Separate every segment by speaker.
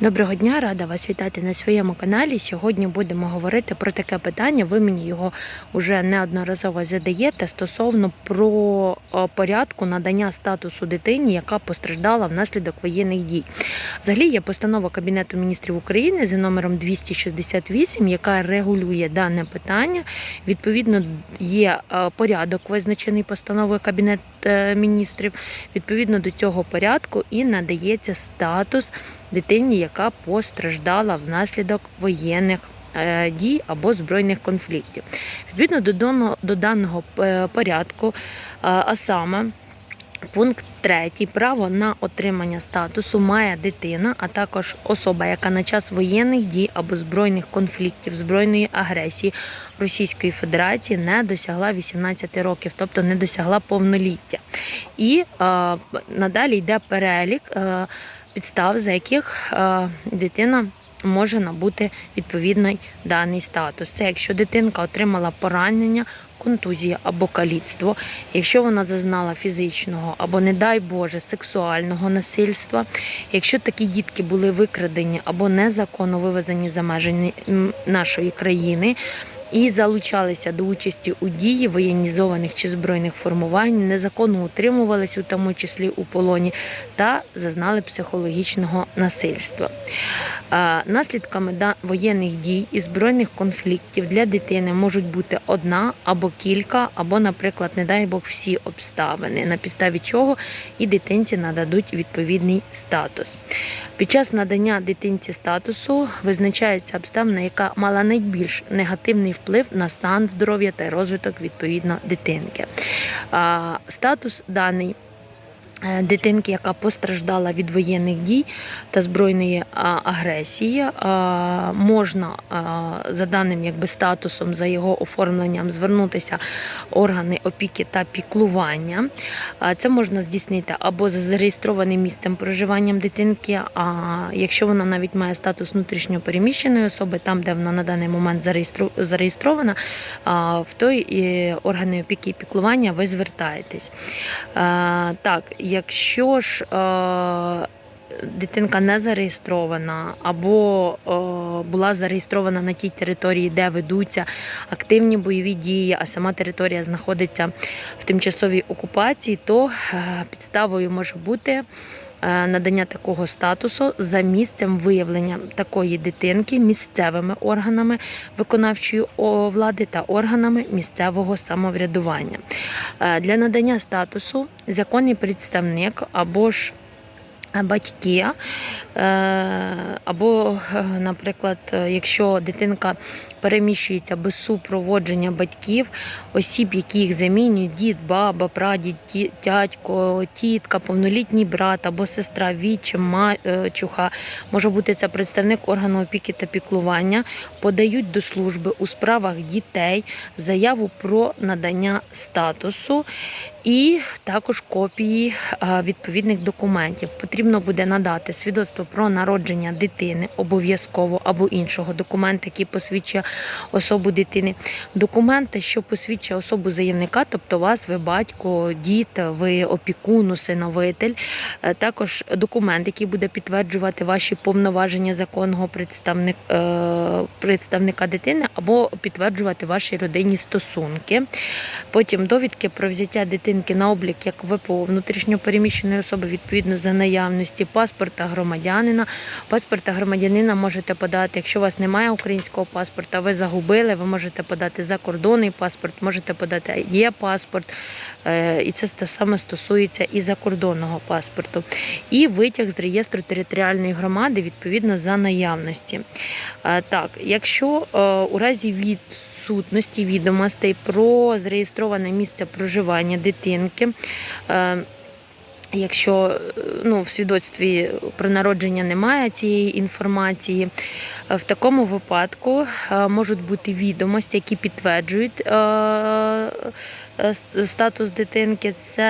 Speaker 1: Доброго дня, рада вас вітати на своєму каналі. Сьогодні будемо говорити про таке питання. Ви мені його вже неодноразово задаєте стосовно про е, порядку надання статусу дитині, яка постраждала внаслідок воєнних дій. Взагалі є постанова Кабінету міністрів України за номером 268, яка регулює дане питання. Відповідно, є е, порядок, визначений постановою Кабінету міністрів. Відповідно до цього порядку і надається статус дитині, яка постраждала внаслідок воєнних е, дій або збройних конфліктів. Відповідно до даного, е, порядку, е, а саме пункт 3. право на отримання статусу має дитина, а також особа, яка на час воєнних дій або збройних конфліктів, збройної агресії Російської Федерації не досягла 18 років, тобто не досягла повноліття. І е, надалі йде перелік. Е, підстав, за яких е, дитина може набути відповідний даний статус. Це якщо дитинка отримала поранення, контузія або каліцтво, якщо вона зазнала фізичного або, не дай Боже, сексуального насильства, якщо такі дітки були викрадені або незаконно вивезені за межі нашої країни. І залучалися до участі у дії воєнізованих чи збройних формувань, незаконно утримувалися, у тому числі у полоні, та зазнали психологічного насильства. Наслідками воєнних дій і збройних конфліктів для дитини можуть бути одна або кілька, або, наприклад, не дай Бог, всі обставини, на підставі чого і дитинці нададуть відповідний статус. Під час надання дитинці статусу визначається обставина, яка мала найбільш негативний вплив на стан здоров'я та розвиток відповідно дитинки. Статус даний дитинки, яка постраждала від воєнних дій та збройної агресії, можна за даним якби, статусом, за його оформленням звернутися органи опіки та піклування. Це можна здійснити або за зареєстрованим місцем проживанням дитинки, а якщо вона навіть має статус внутрішньо переміщеної особи, там, де вона на даний момент зареєстрована, в той органи опіки і піклування ви звертаєтесь. Так, якщо ж е, дитинка не зареєстрована або е, була зареєстрована на тій території, де ведуться активні бойові дії, а сама територія знаходиться в тимчасовій окупації, то е, підставою може бути надання такого статусу за місцем виявлення такої дитинки місцевими органами виконавчої влади та органами місцевого самоврядування. Е, Для надання статусу законний представник або ж батьки, е, або, е, наприклад, е, якщо дитинка переміщується без супроводження батьків, осіб, які їх замінюють, дід, баба, прадід, дядько, тітка, повнолітній брат або сестра, вічим, мачуха, може бути це представник органу опіки та піклування, подають до служби у справах дітей заяву про надання статусу і також копії відповідних документів. Потрібно буде надати свідоцтво про народження дитини обов'язково або іншого. Документа, який посвідчує особу дитини. Документи, що посвідчує особу заявника, тобто вас, ви батько, дід, ви опікун, усиновитель. Е, Також документ, який буде підтверджувати ваші повноваження законного представник, е, представника дитини або підтверджувати ваші родинні стосунки. Потім довідки про взяття дитинки на облік як ВПО внутрішньопереміщеної особи відповідно за наявності паспорта громадянина. Паспорта громадянина можете подати, якщо у вас немає українського паспорта, ви загубили, ви можете подати закордонний паспорт, можете подати є паспорт. Е, І це те саме стосується і закордонного паспорту. І витяг з реєстру територіальної громади відповідно за наявності. Е, Так, якщо е, у разі відсутності відомостей про зареєстроване місце проживання дитинки. Якщо ну, в свідоцтві про народження немає цієї інформації, в такому випадку е, можуть бути відомості, які підтверджують е, е, статус дитинки. Це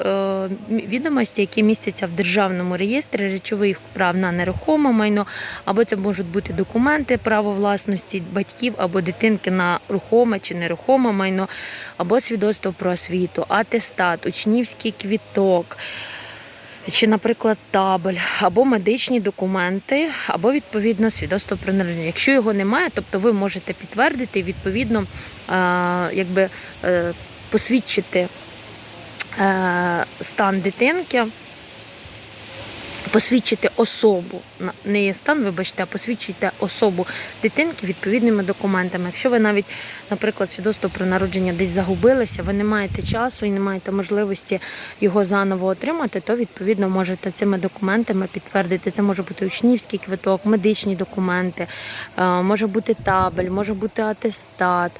Speaker 1: е, відомості, які містяться в державному реєстрі речових прав на нерухоме майно, або це можуть бути документи право власності батьків або дитинки на рухоме чи нерухоме майно, або свідоцтво про освіту, атестат, учнівський квіток. Чи, наприклад, табель, або медичні документи, або відповідно свідоцтво про народження. Якщо його немає, тобто ви можете підтвердити і відповідно е, якби, е, посвідчити е, стан дитинки. Посвідчити особу, не стан, вибачте, а посвідчити особу дитинки відповідними документами. Якщо ви навіть, наприклад, свідоцтво про народження десь загубилися, ви не маєте часу і не маєте можливості його заново отримати, то відповідно можете цими документами підтвердити. Це може бути учнівський квиток, медичні документи, е, може бути табель, може бути атестат.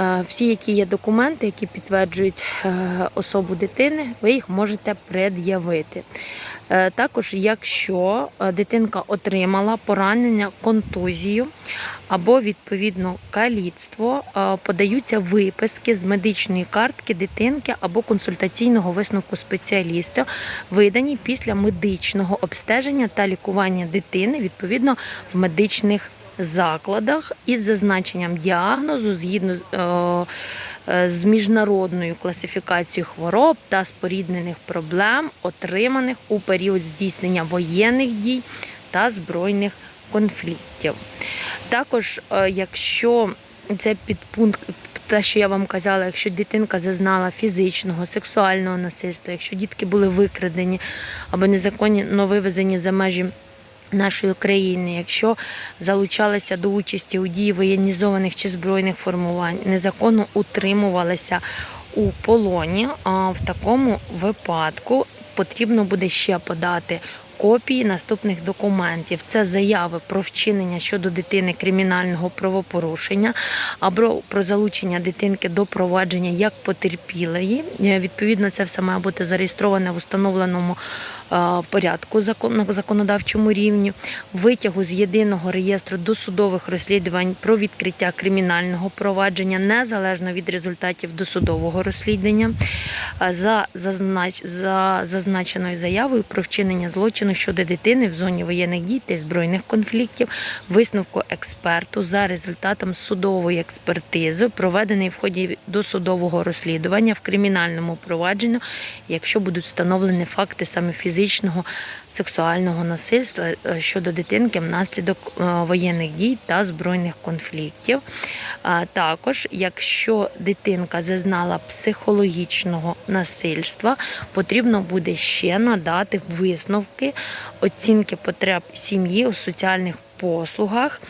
Speaker 1: Е, Всі, які є документи, які підтверджують е, особу дитини, ви їх можете пред'явити. Е, Також, якщо дитинка отримала поранення, контузію або відповідно каліцтво, подаються виписки з медичної картки дитинки або консультаційного висновку спеціаліста, видані після медичного обстеження та лікування дитини відповідно в медичних закладах із зазначенням діагнозу згідно з, е, е, з міжнародною класифікацією хвороб та споріднених проблем, отриманих у період здійснення воєнних дій та збройних конфліктів. Також, е, якщо це підпункт, те, що я вам казала, якщо дитинка зазнала фізичного, сексуального насильства, якщо дітки були викрадені або незаконно вивезені за межі нашої країни, якщо залучалися до участі у дії воєнізованих чи збройних формувань, незаконно утримувалися у полоні, а в такому випадку потрібно буде ще подати. Копії наступних документів це заяви про вчинення щодо дитини кримінального правопорушення або про залучення дитинки до провадження як потерпілої. Відповідно, це все має бути зареєстроване в установленому порядку на законодавчому рівні, витягу з єдиного реєстру досудових розслідувань про відкриття кримінального провадження незалежно від результатів досудового розслідування, е, за, зазнач, за зазначеною заявою про вчинення злочину щодо дитини в зоні воєнних дій та збройних конфліктів, висновку експерту за результатом судової експертизи, проведений в ході досудового розслідування в кримінальному провадженні, якщо будуть встановлені факти саме фізичного сексуального насильства е, щодо дитинки внаслідок е, воєнних дій та збройних конфліктів. Також, якщо дитинка зазнала психологічного насильства, потрібно буде ще надати висновки оцінки потреб сім'ї у соціальних послугах,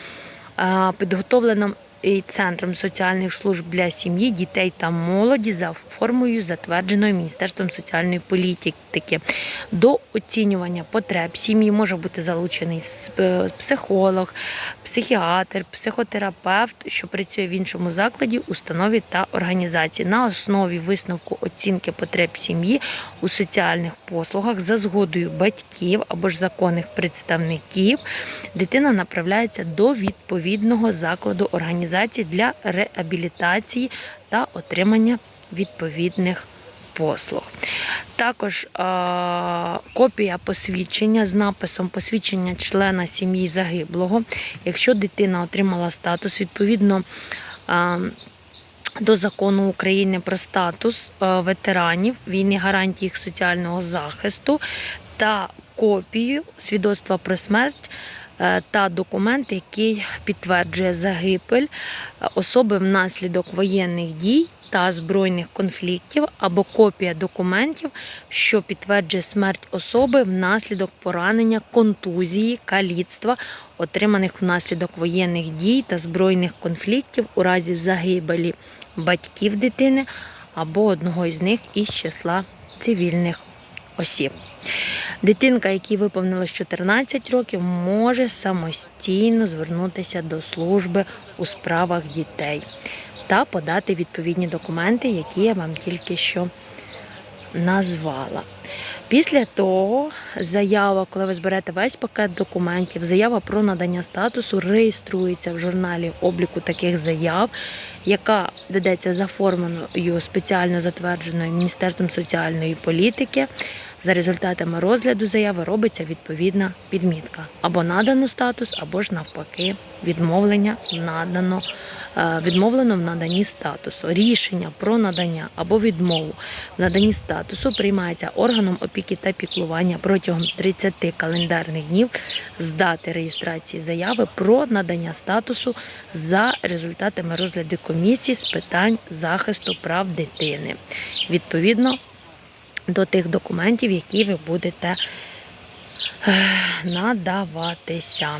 Speaker 1: підготовлено і Центром соціальних служб для сім'ї, дітей та молоді за формою, затвердженою Міністерством соціальної політики. До оцінювання потреб сім'ї може бути залучений е, психолог, психіатр, психотерапевт, що працює в іншому закладі, установі та організації. На основі висновку оцінки потреб сім'ї у соціальних послугах за згодою батьків або ж законних представників дитина направляється до відповідного закладу організації для реабілітації та отримання відповідних послуг. Також е, копія посвідчення з написом посвідчення члена сім'ї загиблого. Якщо дитина отримала статус, відповідно. е, до закону України про статус е, ветеранів війни, гарантії їх соціального захисту та копію свідоцтва про смерть та документ, який підтверджує загибель е, особи внаслідок воєнних дій та збройних конфліктів, або копія документів, що підтверджує смерть особи внаслідок поранення, контузії, каліцтва, отриманих внаслідок воєнних дій та збройних конфліктів у разі загибелі батьків дитини або одного із них із числа цивільних осіб. Дитинка, якій виповнилось 14 років, може самостійно звернутися до служби у справах дітей та подати відповідні документи, які я вам тільки що назвала. Після того заява, коли ви зберете весь пакет документів, заява про надання статусу реєструється в журналі обліку таких заяв, яка ведеться за формою спеціально затвердженою Міністерством соціальної політики. За результатами розгляду заяви робиться відповідна підмітка або надано статус, або ж навпаки відмовлення надано. е, Відмовлено в наданні статусу. Рішення про надання або відмову в наданні статусу приймається органом опіки та піклування протягом 30 календарних днів з дати реєстрації заяви про надання статусу за результатами розгляду комісії з питань захисту прав дитини. Відповідно до тих документів, які ви будете е, надаватися.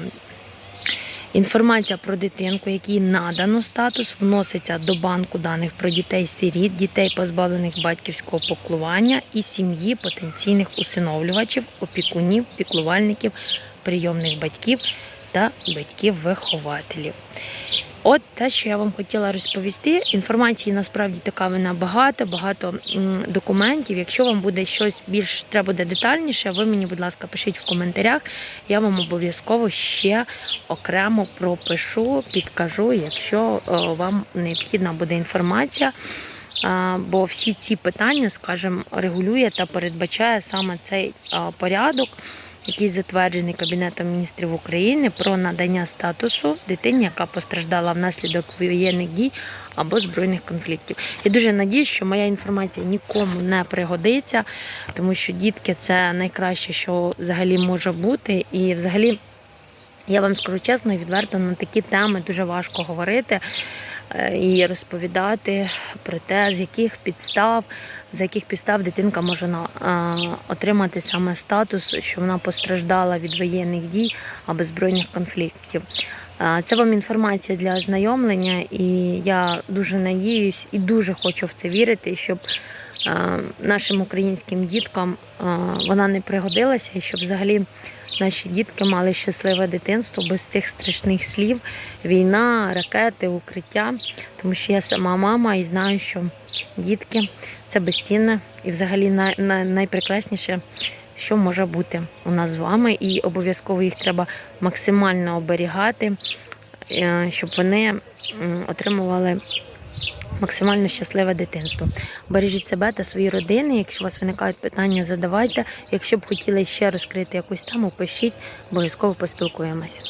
Speaker 1: Інформація про дитинку, якій надано статус, вноситься до банку даних про дітей-сиріт, дітей, позбавлених батьківського поклування і сім'ї потенційних усиновлювачів, опікунів, піклувальників, прийомних батьків та батьків-вихователів. От те, що я вам хотіла розповісти. Інформації насправді така вона багато, багато документів. Якщо вам буде щось більш треба буде детальніше, ви мені, будь ласка, пишіть в коментарях. Я вам обов'язково ще окремо пропишу, підкажу, якщо е, вам необхідна буде інформація. Бо всі ці питання, скажімо, регулює та передбачає саме цей порядок, який затверджений Кабінетом міністрів України про надання статусу дитині, яка постраждала внаслідок воєнних дій або збройних конфліктів. Я дуже надіюсь, що моя інформація нікому не пригодиться, тому що дітки це найкраще, що взагалі може бути, і взагалі. Я вам скажу чесно відверто, на такі теми дуже важко говорити і розповідати про те, з яких підстав, з яких підстав дитинка може на- е, отримати саме статус, що вона постраждала від воєнних дій або збройних конфліктів. Е, Це вам інформація для ознайомлення, і я дуже надіюсь і дуже хочу в це вірити, щоб е, нашим українським діткам е, вона не пригодилася, і щоб взагалі наші дітки мали щасливе дитинство без цих страшних слів: війна, ракети, укриття. Тому що я сама мама і знаю, що дітки це безцінне і взагалі най, най, найпрекрасніше, що може бути у нас з вами, і обов'язково їх треба максимально оберігати, е, щоб вони отримували. Максимально щасливе дитинство. Бережіть себе та свої родини. Якщо у вас виникають питання, задавайте. Якщо б хотіли ще розкрити якусь тему, пишіть, обов'язково поспілкуємося.